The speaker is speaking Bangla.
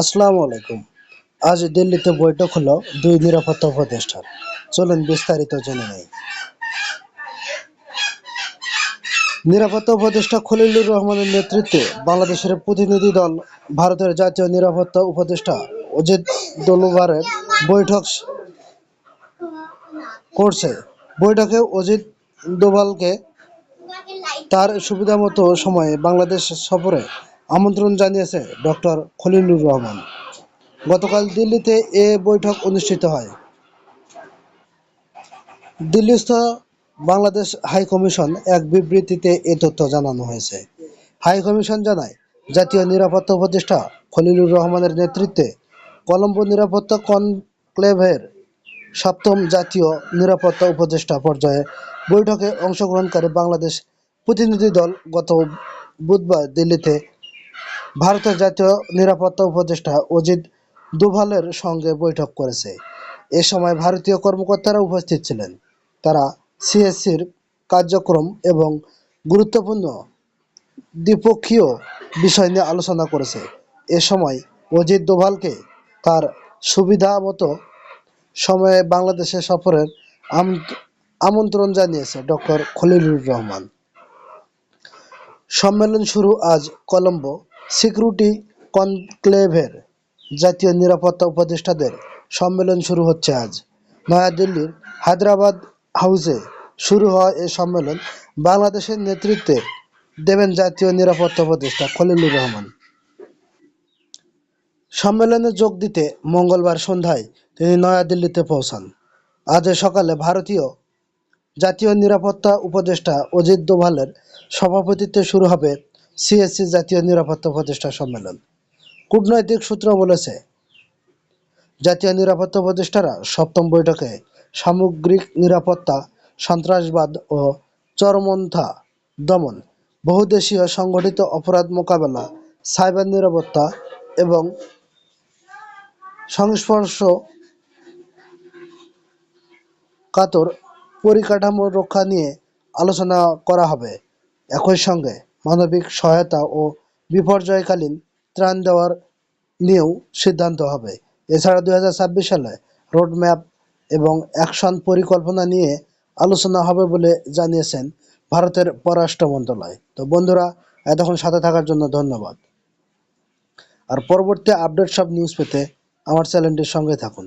আসসালামু আলাইকুম। আজ দিল্লিতে বৈঠক হলো দুই নিরাপত্তা উপদেষ্টার। চলুন বিস্তারিত জেনে নেই। নিরাপত্তা উপদেষ্টা খলিলুর রহমানের নেতৃত্বে বাংলাদেশের প্রতিনিধি দল, ভারতের জাতীয় নিরাপত্তা উপদেষ্টা অজিত দোলুবারের বৈঠক করছে। বৈঠকে অজিত দোভালকে তার সুবিধামতো সময়ে বাংলাদেশ সফরে আমন্ত্রণ জানিয়েছে ডক্টর খলিলুর রহমান। গতকাল দিল্লিতে এ বৈঠক অনুষ্ঠিত হয়। দিল্লিস্থ বাংলাদেশ হাই কমিশন এক বিবৃতিতে এ তথ্য জানানো হয়েছে। হাই কমিশন জানায়, জাতীয় নিরাপত্তা উপদেষ্টা খলিলুর রহমানের নেতৃত্বে কলম্বো নিরাপত্তা কনক্লেভের সপ্তম জাতীয় নিরাপত্তা উপদেষ্টা পর্যায়ে বৈঠকে অংশগ্রহণকারী বাংলাদেশ প্রতিনিধি দল গত বুধবার দিল্লিতে ভারতের জাতীয় নিরাপত্তা উপদেষ্টা অজিত দোভালের সঙ্গে বৈঠক করেছে। এ সময় ভারতীয় কর্মকর্তারা উপস্থিত ছিলেন। তারা সিএসসির কার্যক্রম এবং গুরুত্বপূর্ণ দ্বিপক্ষীয় বিষয় নিয়ে আলোচনা করেছে। এ সময় অজিত দোভালকে তার সুবিধা মতো সময়ে বাংলাদেশে সফরের আম- আমন্ত্রণ জানিয়েছে ডক্টর খলিলুর রহমান। সম্মেলন শুরু আজ কলম্বো। সিকিউরিটি কনক্লেভের জাতীয় নিরাপত্তা উপদেষ্টাদের সম্মেলন শুরু হচ্ছে আজ। নয়াদিল্লির হায়দ্রাবাদ হাউসে শুরু হওয়া এই সম্মেলন। বাংলাদেশের নেতৃত্বে দেবেন জাতীয় নিরাপত্তা উপদেষ্টা খলিলুর রহমান। সম্মেলনে যোগ দিতে মঙ্গলবার সন্ধ্যায় তিনি নয়াদিল্লিতে পৌঁছান। আজ সকালে ভারতীয় জাতীয় নিরাপত্তা উপদেষ্টা অজিত দোভালের সভাপতিত্বে শুরু হবে সিএসসি জাতীয় নিরাপত্তা উপদেষ্টা সম্মেলন। কূটনৈতিক সূত্র বলেছে, জাতীয় নিরাপত্তা উপদেষ্টারা সপ্তম বৈঠকে সামগ্রিক নিরাপত্তা, সন্ত্রাসবাদ ও চরমন্থা দমন, বহুদেশীয় সংগঠিত অপরাধ মোকাবেলা, সাইবার নিরাপত্তা এবং সংস্পর্শ কাতর পরিকাঠামো রক্ষা নিয়ে আলোচনা করা হবে। একই সঙ্গে মানবিক সহায়তা ও বিপর্যয়কালীন ত্রাণ দেওয়ার নিয়েও সিদ্ধান্ত হবে। এছাড়া দু হাজার ছাব্বিশ সালে রোডম্যাপ এবং অ্যাকশন পরিকল্পনা নিয়ে আলোচনা হবে বলে জানিয়েছেন ভারতের পররাষ্ট্র মন্ত্রণালয়। তো বন্ধুরা, এতক্ষণ সাথে থাকার জন্য ধন্যবাদ। আর পরবর্তী আপডেট সব নিউজ পেতে আমার চ্যানেলটির সঙ্গে থাকুন।